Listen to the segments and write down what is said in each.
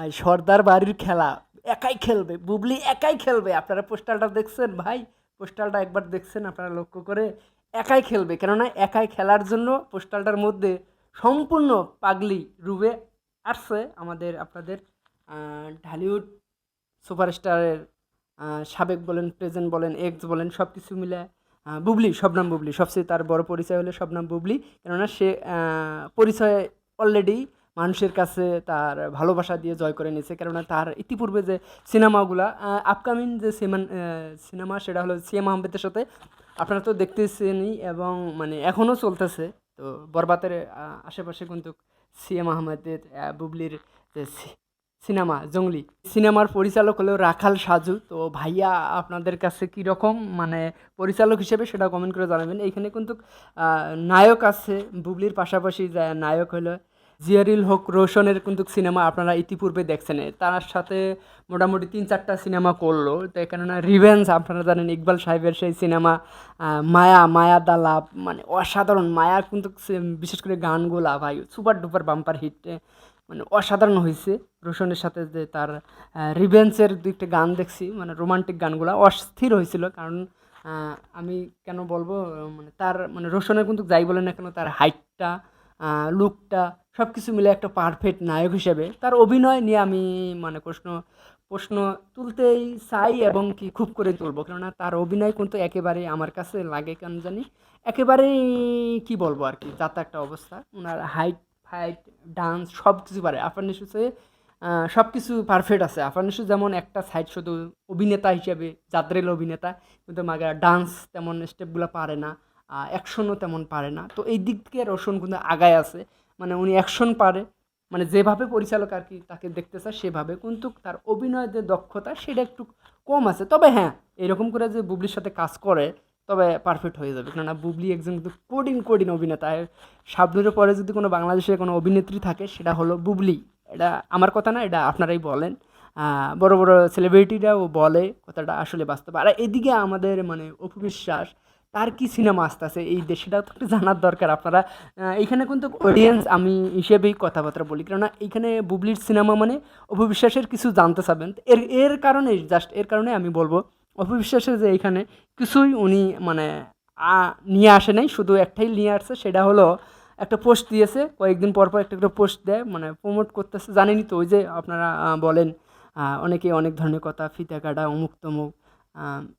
ভাই, সর্দার বাড়ির খেলা, একাই খেলবে, বুবলি একাই খেলবে। আপনারা পোস্টালটা দেখছেন, ভাই? পোস্টালটা একবার দেখছেন, আপনারা লক্ষ্য করে একাই খেলবে। কেননা একাই খেলার জন্য পোস্টালটার মধ্যে সম্পূর্ণ পাগলি রুবে আসছে আমাদের, আপনাদের ঢালিউড সুপারস্টারের সাবেক বলেন, প্রেজেন্ট বলেন, এক্স বলেন সব কিছু মিলে বুবলি, শবনাম বুবলি। সবচেয়ে তার বড় পরিচয় হলো শবনাম বুবলি। কেননা সে পরিচয় অলরেডি মানুষের কাছে তার ভালোবাসা দিয়ে জয় করে নিয়েছে। কেননা তার ইতিপূর্বে যে সিনেমাগুলা আপকামিং যে সিনেমা সিনেমা সেটা হলো সিএম আহমেদের সাথে। আপনারা তো দেখতেছেনই এবং মানে এখনও চলতেছে। তো বরবাতের আশেপাশে কিন্তু সিএম আহমেদের বুবলির যে সিনেমা, জঙ্গলি। সিনেমার পরিচালক হলো রাখাল সাজু। তো ভাইয়া, আপনাদের কাছে কীরকম মানে পরিচালক হিসেবে সেটা কমেন্ট করে জানাবেন। এইখানে কিন্তু নায়ক আছে। বুবলির পাশাপাশি যে নায়ক হলো জিয়ারিল হক রোশনের কিন্তু সিনেমা আপনারা ইতিপূর্বে দেখছেন। তার সাথে মোটামুটি তিন চারটা সিনেমা করল। তো কেননা রিভেন্স আপনারা জানেন ইকবাল সাহেবের সেই সিনেমা মায়া মায়া দা লাভ মানে অসাধারণ। মায়া কিন্তু বিশেষ করে গানগুলা, ভাই সুপার ডুপার বাম্পার হিট মানে অসাধারণ হয়েছে রোশনের সাথে যে তার রিভেন্সের দুইটা গান দেখছি মানে রোমান্টিক গানগুলো, অস্থির হয়েছিল কারণ আমি কেন বলব মানে তার মানে রোশনের কিন্তু যাই বলে না কেন, তার হাইটটা লুকটা সব কিছু মিলে একটা পারফেক্ট নায়ক হিসেবে। তার অভিনয় নিয়ে আমি মানে প্রশ্ন প্রশ্ন তুলতেই চাই এবং কি খুব করে তুলবো। কেননা তার অভিনয় কিন্তু একেবারেই আমার কাছে লাগে কেন জানি? একেবারেই কি বলব আর কি? যাতা একটা অবস্থা। ওনার হাইট ফাইট ডান্স সব কিছু পারে নিশুসে সব কিছু পারফেক্ট আছে। আফান নিশু যেমন একটা সাইড শুধু অভিনেতা হিসেবে যাত্রেল অভিনেতা। কিন্তু মাগা ডান্স তেমন স্টেপগুলো পারে না। অ্যাকশনও তেমন পারে না। তো এই দিক থেকে রোশন কিন্তু আগায় আছে। মানে উনি অ্যাকশন পারে। মানে যেভাবে পরিচালক আর কি তাকে দেখতে চায়, সেভাবে। কিন্তু তার অভিনয়ের যে দক্ষতা, সেটা একটু কম আছে। তবে হ্যাঁ এরকম করে যে বুবলির সাথে কাজ করে, তবে পারফেক্ট হয়ে যাবে। কেননা বুবলি একজন কিন্তু কোডিং কোডিং অভিনেতা। শাবনুরের পরে যদি কোনো বাংলাদেশে কোনো অভিনেত্রী থাকে, সেটা হলো বুবলি। এটা আমার কথা না, এটা আপনারাই বলেন। বড় বড় সেলিব্রিটিরাও বলে কথাটা আসলে বাস্তব। আর এদিকে আমাদের মানে অপু বিশ্বাস তার কি সিনেমা আসতেছে? এই দেশটা তো একটু জানার দরকার আপনারা। এইখানে কিন্তু অডিয়েন্স আমি হিসেবেই কথাবার্তা বলি। কেননা এইখানে বুবলির সিনেমা মানে অপু বিশ্বাসের কিছু জানতে চাবেন। এর এর কারণে জাস্ট এর কারণে আমি বলব অপু বিশ্বাসের যে এইখানে কিছুই উনি মানে নিয়ে আসে নাই। শুধু একটাই নিয়ে আসছে, সেটা হলো একটা পোস্ট দিয়েছে, কয়েকদিন পর পর একটা করে পোস্ট দেয় মানে প্রমোট করতেছে। জানেনই তো ওই যে আপনারা বলেন অনেকে অনেক ধরনের কথা, ফিতা কাটা, অমুক তমুক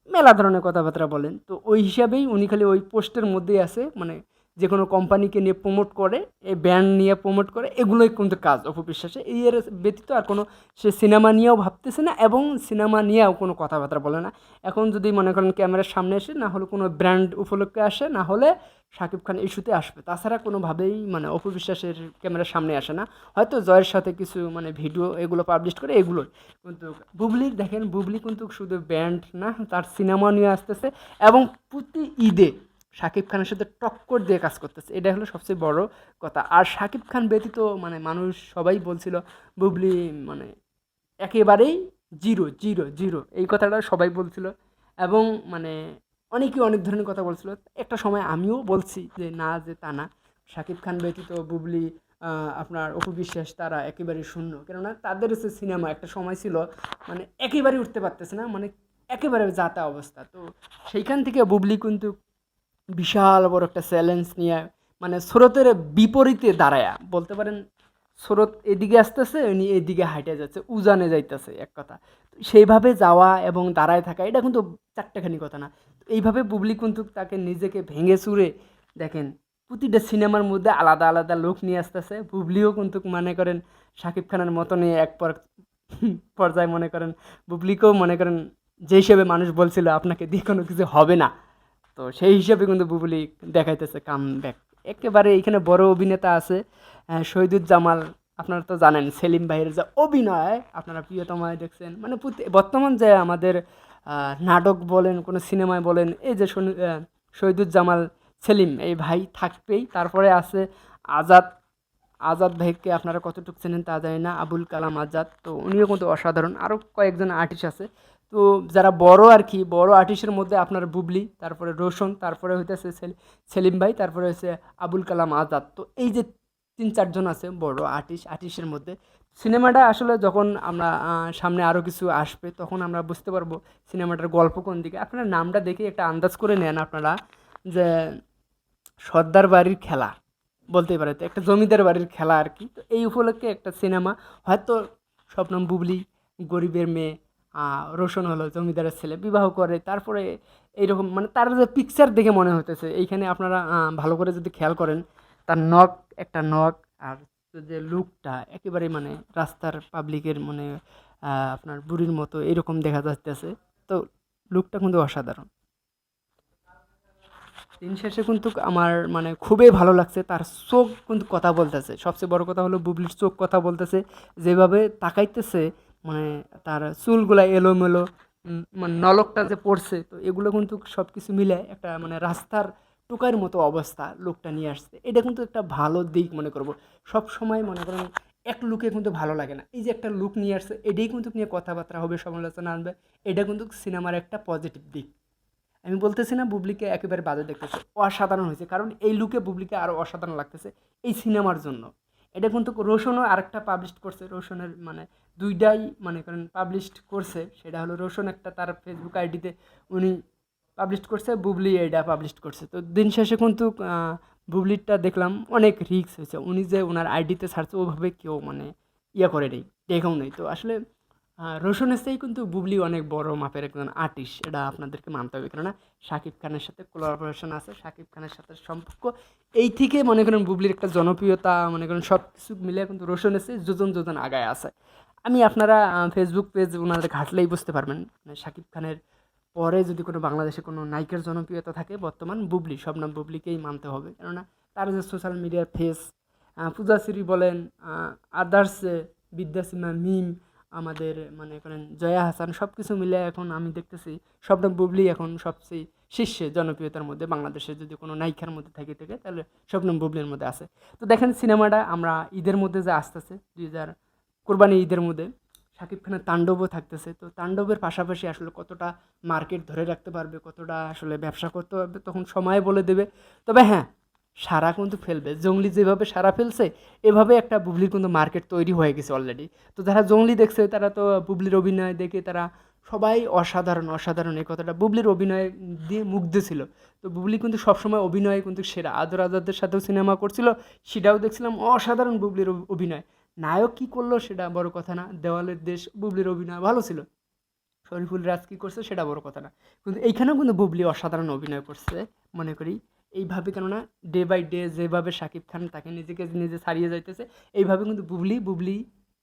মেলা ধরনের কথাবার্তা বলেন। তো ওই হিসাবেই উনি খালি ওই পোস্টের মধ্যেই আছে মানে যে কোনো কোম্পানিকে নিয়ে প্রমোট করে, এই ব্যান্ড নিয়ে প্রমোট করে, এগুলোই কিন্তু কাজ অপবিশ্বাসে। এই এর ব্যতীত আর কোনো, সে সিনেমা নিয়েও ভাবতেছে না এবং সিনেমা নিয়েও কোনো কথাবার্তা বলে না। এখন যদি মনে করেন ক্যামেরার সামনে এসে, না হলে কোনো ব্র্যান্ড উপলক্ষে আসে, না হলে শাকিব খান ইস্যুতে আসবে। তাছাড়া কোনোভাবেই মানে অপবিশ্বাসের ক্যামেরার সামনে আসে না। হয়তো জয়ের সাথে কিছু মানে ভিডিও এগুলো পাবলিশ করে, এগুলোই। কিন্তু বুবলির দেখেন বুবলি কিন্তু শুধু ব্যান্ড না, তার সিনেমা নিয়ে আসতেছে এবং প্রতি ঈদে শাকিব খানের সাথে টক্কর দিয়ে কাজ করতেছে। এটা হলো সবচেয়ে বড় কথা। আর শাকিব খান ব্যতীত মানে মানুষ সবাই বলছিল, বুবলি মানে একেবারেই জিরো জিরো জিরো। এই কথাটা সবাই বলছিল এবং মানে অনেকে অনেক ধরনের কথা বলছিল। একটা সময় আমিও বলছি যে, না, যে তা না। শাকিব খান ব্যতীত বুবলি আপনার অপু বিশ্বাস তারা একেবারেই শূন্য। কেননা তাদের হচ্ছে সিনেমা। একটা সময় ছিল মানে একেবারেই উঠতে পারতেছে না। মানে একেবারে যাতা অবস্থা। তো সেইখান থেকে বুবলি কিন্তু বিশাল বড় একটা চ্যালেঞ্জ নিয়ে মানে স্রোতের বিপরীতে দাঁড়ায়া। বলতে পারেন, স্রোত এদিকে আসতেছে, উনি এদিকে হাইটে যাচ্ছে, উজানে যাইতেছে, এক কথা। সেইভাবে যাওয়া এবং দাঁড়ায় থাকা, এটা কিন্তু চারটেখানি কথা না। এইভাবে বুবলি কিন্তু তাকে নিজেকে ভেঙে চুরে, দেখেন, প্রতিটা সিনেমার মধ্যে আলাদা আলাদা লোক নিয়ে আসতেছে। বুবলিও কিন্তু মনে করেন, শাকিব খানের মতো নিয়ে এক পর, পর্যায়ে মনে করেন। বুবলিকেও মনে করেন, যে হিসেবে মানুষ বলছিল, আপনাকে দিয়ে কোনো কিছু হবে না। তো সেই হিসাবে কিন্তু বুবলি দেখাইতেছে কাম ব্যাক একেবারে এখানে বড় অভিনেতা আছে শহীদুজ্জামাল। আপনারা তো জানেন, সেলিম ভাইয়ের যে অভিনয়, আপনারা প্রিয়তমায় দেখছেন। মানে বর্তমান যে আমাদের নাটক বলেন, কোনো সিনেমায় বলেন, এই যে শহীদুজ্জামাল, সেলিম এই ভাই থাকবেই। তারপরে আছে আজাদ। আজাদ ভাইকে আপনারা কতটুকু চেনেন তা জানি না, আবুল কালাম আজাদ। তো উনিও কিন্তু অসাধারণ। আরও কয়েকজন আর্টিস্ট আছে। তো যারা বড় আর কি বড় আর্টিস্টের মধ্যে আপনার বুবলি, তারপরে রোশন, তারপরে হইতেছে সেলিম ভাই, তারপরে হচ্ছে আবুল কালাম আজাদ। তো এই যে তিন চারজন আছে বড় আর্টিস্ট আর্টিস্টের মধ্যে, সিনেমাটা আসলে যখন আমরা সামনে আরও কিছু আসবে, তখন আমরা বুঝতে পারব সিনেমাটার গল্প কোন দিকে। আপনারা নামটা দেখে একটা আন্দাজ করে নেন আপনারা যে সর্দার বাড়ির খেলা বলতেই পারে, তো একটা জমিদার বাড়ির খেলা আর কি তো এই উপলক্ষে একটা সিনেমা, হয়তো স্বপ্নম বুবলি, গরিবের মেয়ে রোশন হলো, জমিদারের ছেলে, বিবাহ করে, তারপরে এইরকম মানে তার যে পিকচার দেখে মনে হতেছে এইখানে আপনারা ভালো করে যদি খেয়াল করেন, তার নখ একটা নখ আর যে লুকটা একেবারে মানে রাস্তার পাবলিকের মানে আপনার বুড়ির মতো এরকম দেখা যাচ্ছে তো লুকটা কিন্তু অসাধারণ। দিন শেষে কিন্তু আমার মানে খুবই ভালো লাগছে, তার চোখ কিন্তু কথা বলতেছে। সবচেয়ে বড় কথা হলো, বুবলির চোখ কথা বলতেছে, যেভাবে তাকাইতেছে মানে তার চুলগুলা এলোমেলো মানে নলকটা যে পড়ছে, তো এগুলো কিন্তু সব কিছু মিলে একটা মানে রাস্তার টোকার মতো অবস্থা লোকটা নিয়ে আসছে। এটা কিন্তু একটা ভালো দিক মনে করব। সব সময় মনে করেন এক লুকে কিন্তু ভালো লাগে না। এই যে একটা লুক নিয়ে আসছে, এটাই কিন্তু নিয়ে কথাবার্তা হবে, সমালোচনা আনবে। এটা কিন্তু সিনেমার একটা পজিটিভ দিক। আমি বলতেছি না বুবলিকে একেবারে বাজে দেখতেছে, অসাধারণ হয়েছে। কারণ এই লুকে বুবলিকে আরও অসাধারণ লাগতেছে এই সিনেমার জন্য। এটা কিন্তু রোশনও আরেকটা পাবলিশ করছে, রোশনের মানে দুইটাই মানে করেন পাবলিশ করছে, সেটা হলো রোশন একটা তার ফেসবুক আইডিতে উনি পাবলিশ করছে, বুবলি এটা পাবলিশ করছে। তো দিন শেষে কিন্তু বুবলিরটা দেখলাম অনেক রিক্স হয়েছে, উনি যে ওনার আইডিতে সার্চ ওভাবে কেউ মানে ইয়ে করে নেই দেখেও নেই। তো আসলে রোশনের চেয়েই কিন্তু বুবলি অনেক বড় মাপের একজন আর্টিস্ট এটা আপনাদেরকে মানতে হবে। কেননা শাকিব খানের সাথে কোলাবোরেশন আছে, শাকিব খানের সাথে সম্পর্ক। এই থেকে মনে করেন বুবলির একটা জনপ্রিয়তা, মনে করেন সব কিছু মিলে কিন্তু রোশন এসে যোজন যোজন আগায় আছে। আমি আপনারা ফেসবুক পেজ ওনাদের ঘাটলেই বুঝতে পারবেন। মানে শাকিব খানের পরে যদি কোনো বাংলাদেশে কোনো নায়িকার জনপ্রিয়তা থাকে, বর্তমান বুবলি সব নাম বুবলিকেই মানতে হবে। কেননা তার যে সোশ্যাল মিডিয়ার ফেস পূজাশ্রী বলেন আদার্স বিদ্যাসীমা মিম আমাদের মানে করেন, জয়া হাসান সব কিছু মিলে এখন আমি দেখতেছি শবনম বুবলি এখন সবচেয়ে শীর্ষে জনপ্রিয়তার মধ্যে। বাংলাদেশে যদি কোনো নায়িকার মধ্যে থেকে থাকে, তাহলে শবনম বুবলির মধ্যে আছে। তো দেখেন সিনেমাটা, আমরা ঈদের মধ্যে যে আসতেছে দুই হাজার কোরবানি ঈদের মধ্যে শাকিব খানের তাণ্ডবও থাকতেছে। তো তাণ্ডবের পাশাপাশি আসলে কতটা মার্কেট ধরে রাখতে পারবে, কতটা আসলে ব্যবসা করতে পারবে তখন সময় বলে দেবে। তবে হ্যাঁ সারা কিন্তু ফেলবে। জঙ্গলি যেভাবে সারা ফেলছে, এভাবে একটা বুবলির কিন্তু মার্কেট তৈরি হয়ে গেছে অলরেডি তো যারা জঙ্গলি দেখছে, তারা তো বুবলির অভিনয় দেখে তারা সবাই অসাধারণ অসাধারণ এই কথাটা। বুবলির অভিনয় দিয়ে মুগ্ধ ছিল। তো বুবলি কিন্তু সবসময় অভিনয় কিন্তু সেরা। আদর আজাদের সাথেও সিনেমা করছিল, সেটাও দেখছিলাম অসাধারণ বুবলির অভি- অভিনয়। নায়ক কী করল সেটা বড় কথা না, দেওয়ালের দেশ বুবলির অভিনয় ভালো ছিল। শরীফুল রাজ কী করছে সেটা বড় কথা না। কিন্তু এইখানেও কিন্তু বুবলি অসাধারণ অভিনয় করছে, মনে করি। এইভাবে কেননা ডে বাই ডে যেভাবে শাকিব খান তাকে নিজেকে নিজে ছাড়িয়ে যাইতেছে, এইভাবে কিন্তু বুবলি বুবলি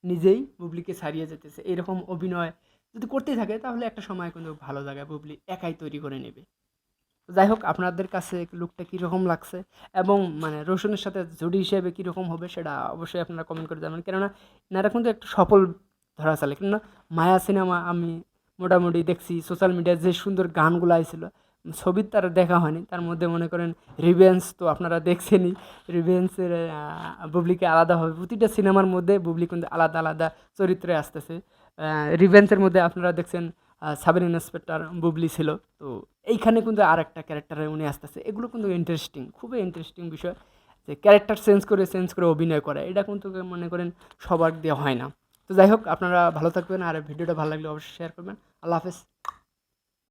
নিজেই বুবলিকে ছাড়িয়ে যেতেছে এরকম অভিনয় যদি করতেই থাকে, তাহলে একটা সময় কিন্তু ভালো জায়গায় বুবলি একাই তৈরি করে নেবে। যাই হোক, আপনাদের কাছে লুকটা কীরকম লাগছে এবং মানে রোশনের সাথে জুড়ি হিসেবে কীরকম হবে সেটা অবশ্যই আপনারা কমেন্ট করে জানাবেন। কেননা এনারা কিন্তু একটা সফল ধরা চলে। কেননা মায়া সিনেমা আমি মোটামুটি দেখছি সোশ্যাল মিডিয়ায় যে সুন্দর গানগুলো আইছিল ছবির তার দেখা হয়নি। তার মধ্যে মনে করেন রিভেন্স তো আপনারা দেখছেনই। রিভেন্সের বুবলিকে আলাদাভাবে প্রতিটা সিনেমার মধ্যে বুবলি কিন্তু আলাদা আলাদা চরিত্রে আসতেছে। রিভেন্সের মধ্যে আপনারা দেখছেন সাবের ইন্সপেক্টর বুবলি ছিল। তো এইখানে কিন্তু আর একটা ক্যারেক্টারে উনি আসতেছে। এগুলো কিন্তু ইন্টারেস্টিং খুবই ইন্টারেস্টিং বিষয়। যে ক্যারেক্টার চেঞ্জ করে চেঞ্জ করে অভিনয় করা, এটা কিন্তু মনে করেন সবার দেওয়া হয় না। তো যাই হোক, আপনারা ভালো থাকবেন আর ভিডিওটা ভালো লাগলে অবশ্যই শেয়ার করবেন। আল্লাহ হাফেজ।